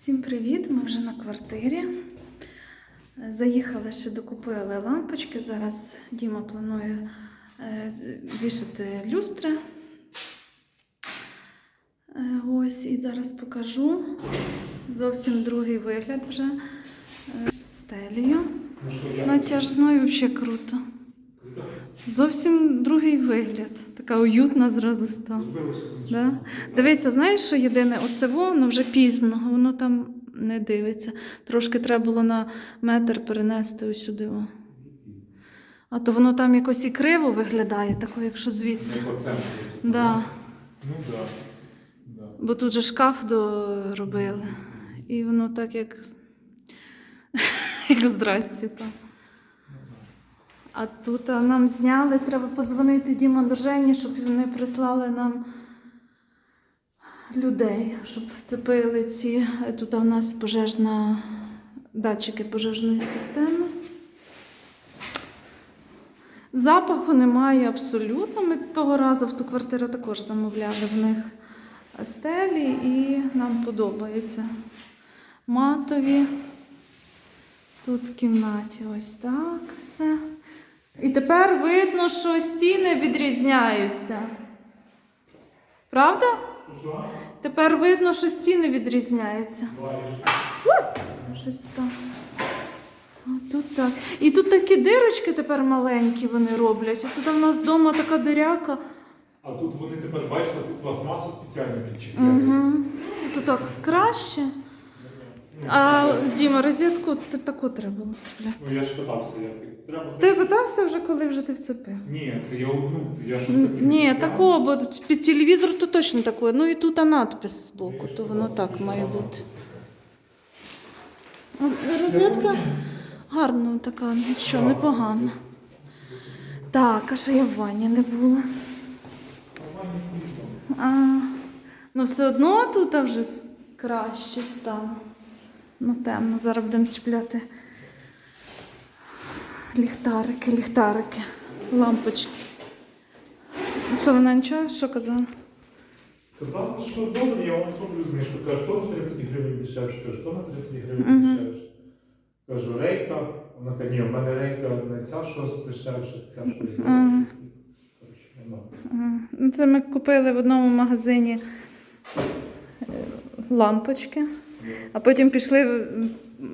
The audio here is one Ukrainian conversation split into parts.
Всім привіт! Ми вже на квартирі. Заїхали ще докупили лампочки. Зараз Діма планує е, вішати люстри. Е, Ось і зараз покажу. Зовсім другий вигляд вже е, стелію. Ну. Натяжною взагалі круто. Зовсім другий вигляд. Така уютна зразу стала. Да? Дивися, знаєш, що єдине, оце воно вже пізно, воно там не дивиться. Трошки треба було на метр перенести ось сюди. О. А то воно там якось і криво виглядає, тако, якщо звідси. Не по центру. Да. Ну. Да. Да. Бо тут же шкаф доробили. І воно так як, як здрасті там. А тут а, нам зняли, треба позвонити Діма до щоб вони прислали нам людей, щоб вцепили ці. Тут у нас пожежна датчики пожежної системи. Запаху немає абсолютно. Ми того разу в ту квартиру також замовляли в них стелі і нам подобається. Матові. Тут в кімнаті ось так все. І тепер видно, що стіни відрізняються. Правда? Що? Тепер видно, що стіни відрізняються. Щось там. Тут так. І тут такі дирочки тепер маленькі вони роблять. А тут у нас вдома така диряка. А тут вони тепер, бачите, тут пластмасу спеціально підчіпляють. Угу. Тут так краще. А Діма, розетку ти таку треба було цепляти. Ну я ж питався, як треба. Ти питався вже, коли вже ти вцепив? Ні, це я ну, я щось таке. Ні, такого, бо під телевізор то точно такое. Ну і тут а надпис з боку, то воно так має бути. Розетка гарна така, нічого, непогана. Так, а ще я в ванні не була. А, ну все одно тут вже краще стало. Ну темно, зараз будемо чіпляти ліхтарики, ліхтарики, лампочки. Ну нічого? Що казала? Казав, що добре, я вам зроблю знижку. Кажу, то на 30 гривень дешевше, кажу, то на 30 гривень Мгм. дешевше. Кажу, рейка. Вона каже, ні, в мене рейка не ця щось дешевше, ця щось дешевше. Коротше, нема. Ага. Ну, Це ми купили в одному магазині е, лампочки, а потім пішли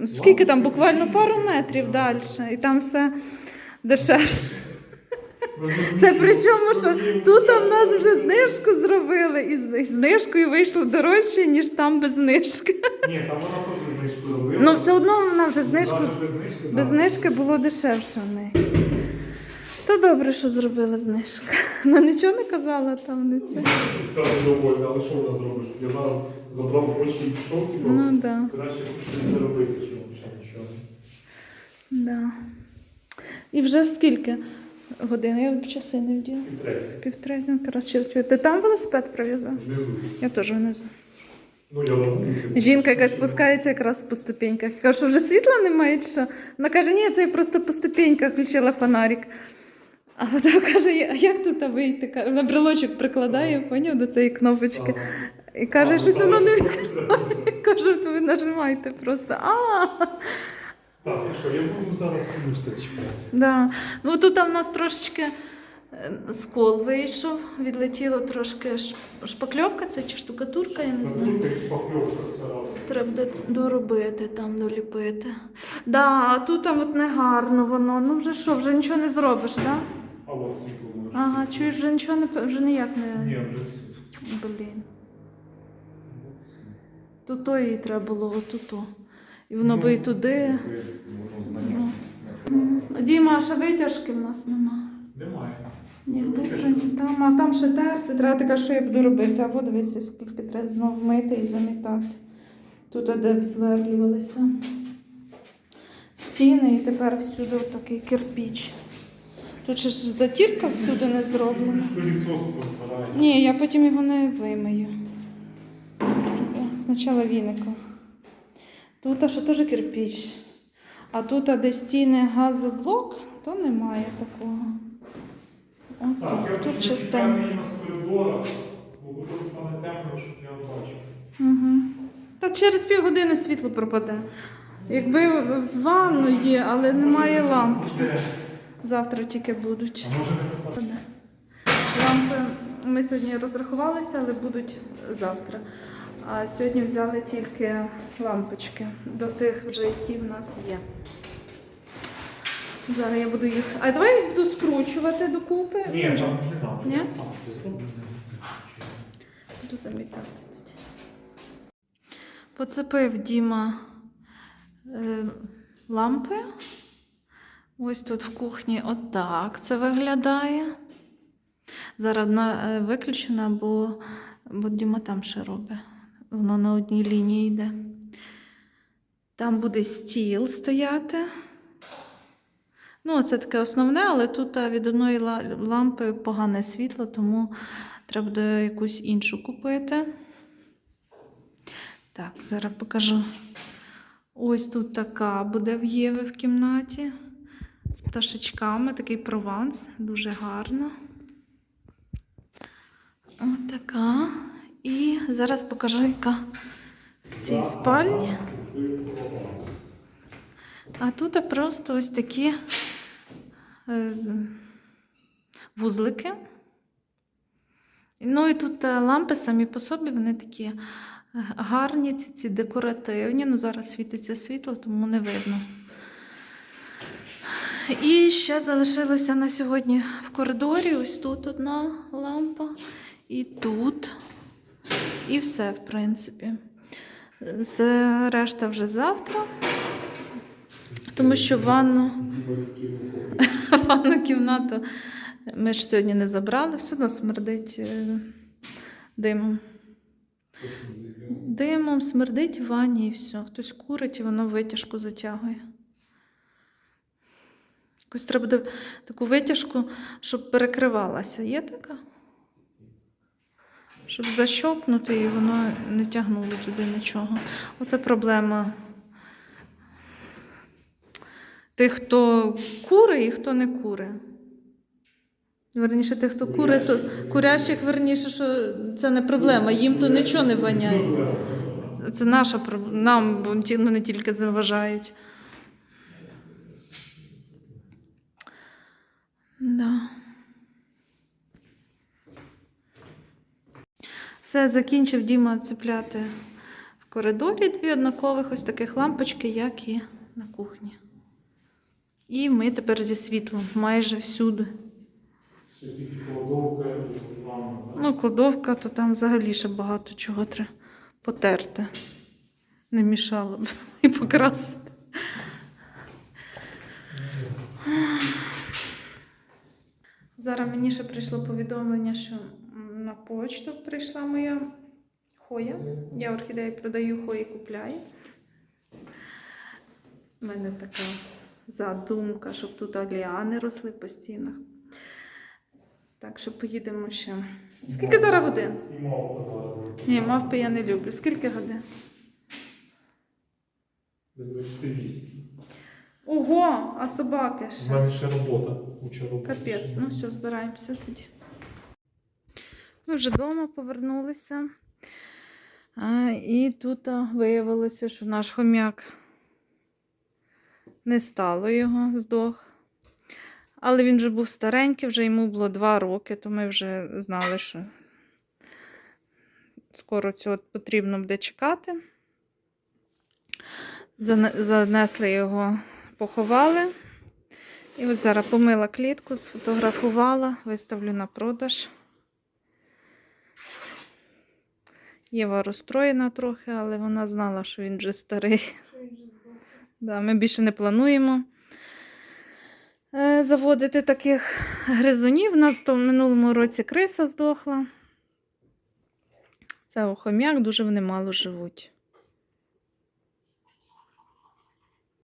скільки там, буквально пару метрів далі, і там все дешевше. Це причому, що тут в нас вже знижку зробили, і знижкою вийшло дорожче, ніж там без знижки. Ні, там вона теж знижку робила. Ну все одно вона вже знижку без знижки, було дешевше в неї. То добре, що зробила знижку. Вона нічого не казала там не це. Та недовольна, але що вона зробиш? Я зараз забрав гроші і пішов, типу, Ну. Да. краще щось заробити, чим взагалі нічого. Да. І вже скільки годин? Я б часи не вділа. І третє. Півтори, ну, якраз через пів. Ти там велосипед прив'язав? Внизу. Я теж внизу. Ну, я на вулиці. Жінка якась спускається якраз по ступеньках. Я кажу, що вже світла немає, чи що? Вона каже, ні, це я просто по ступеньках включила фонарик. А потім каже, а як тут вийти? Каже, Вона брелочок прикладає, поняв, до цієї кнопочки. І каже, що воно не відкриває. кажу, то ви нажимаєте просто. А, Так, що, я буду зараз да. Ну тут в нас трошечки е, скол вийшов, відлетіло трошки шпакльовка, це чи штукатурка, я не знаю. Треба буде доробити там, доліпити. Да, а тут там от не гарно воно. Ну вже що, вже нічого не зробиш, да? А світло може. Ага, чуєш, вже нічого не вже ніяк не. Ні, вже все. Блін. Тут то їй треба було отуто. І воно би і туди. Воно знання. Діма, а ще витяжки в нас нема. Немає. Ні, тут вже ні там, а там ще терти. Треба така, що я буду робити. А от дивися, скільки треба знову мити і замітати. Тут де всверлювалися. Стіни і тепер всюди такий кирпіч. Тут ще ж затірка всюди не зроблена. Пилісос позбирає. Ні, я потім його не вимию. Спочатку віником. Тут а що теж кирпіч. А тут, а де стіни газоблок, то немає такого. От Так, тут, тут бачив. Угу. Та через півгодини світло пропаде. Якби з ванну є, але немає ламп. Завтра тільки будуть. Може не попаде? Лампи ми сьогодні розрахувалися, але будуть завтра. А сьогодні взяли тільки лампочки до тих вже, які в нас є. Зараз я буду їх. А давай я буду скручувати докупи. Ні, не треба. Ні? Сам це зроблю. Буду замітати тоді. Поцепив Діма е, лампи. Ось тут в кухні отак це виглядає. Зараз одна е, виключена, бо, бо Діма там ще робить. Воно на одній лінії йде. Там буде стіл стояти. Ну, це таке основне, але тут від одної лампи погане світло, тому треба буде якусь іншу купити. Так, зараз покажу. Ось тут така буде в Єви в кімнаті. З пташечками, такий прованс, дуже гарно. Ось така. І зараз покажу, яка в цій спальні. А тут просто ось такі е, вузлики. Ну і тут е, лампи самі по собі, вони такі е, гарні, ці, ці декоративні. Ну, зараз світиться світло, тому не видно. І ще залишилося на сьогодні в коридорі. Ось тут одна лампа, і тут. І все, в принципі. Все решта вже завтра. Тому що ванну, ванну кімнату ми ж сьогодні не забрали, все одно смердить е, димом. Димом смердить в ванні і все. Хтось курить і воно витяжку затягує. Якось треба буде таку витяжку, щоб перекривалася. Є така? Щоб защопнути і воно не тягнуло туди нічого. Оце проблема тих, хто кури і хто не кури. Верніше, тих, хто кури, то курящих, верніше, що це не проблема, їм то нічого не воняє. Це наша проблема. Нам вони тільки заважають. Да. Все, закінчив Діма цепляти в коридорі дві однакових ось таких лампочки, як і на кухні. І ми тепер зі світлом майже всюди. Це тільки кладовка і ванна. так? Ну, кладовка, то там взагалі ще багато чого треба потерти. Не мішало б і покрасити. Зараз мені ще прийшло повідомлення, що на почту прийшла моя хоя. Я орхідеї продаю, хої купляю. У мене така задумка, щоб тут аліани росли по стінах. Так що поїдемо ще. Скільки зараз годин? І класна. Ні, мавпи я не люблю. Скільки годин? Без 28. Ого, а собаки У ще. мене ще робота. Куча роботи. Капець, ну все, збираємося тоді. Ми вже вдома повернулися. А, і тут а, виявилося, що наш хом'як не стало його, здох. Але він вже був старенький, вже йому було два роки, то ми вже знали, що скоро цього потрібно буде чекати. Занесли його, поховали. І ось зараз помила клітку, сфотографувала, виставлю на продаж. Єва розстроєна трохи, але вона знала, що він вже старий. Да, ми більше не плануємо е, заводити таких гризунів. У нас то в минулому році криса здохла. Це охом'як, дуже вони мало живуть.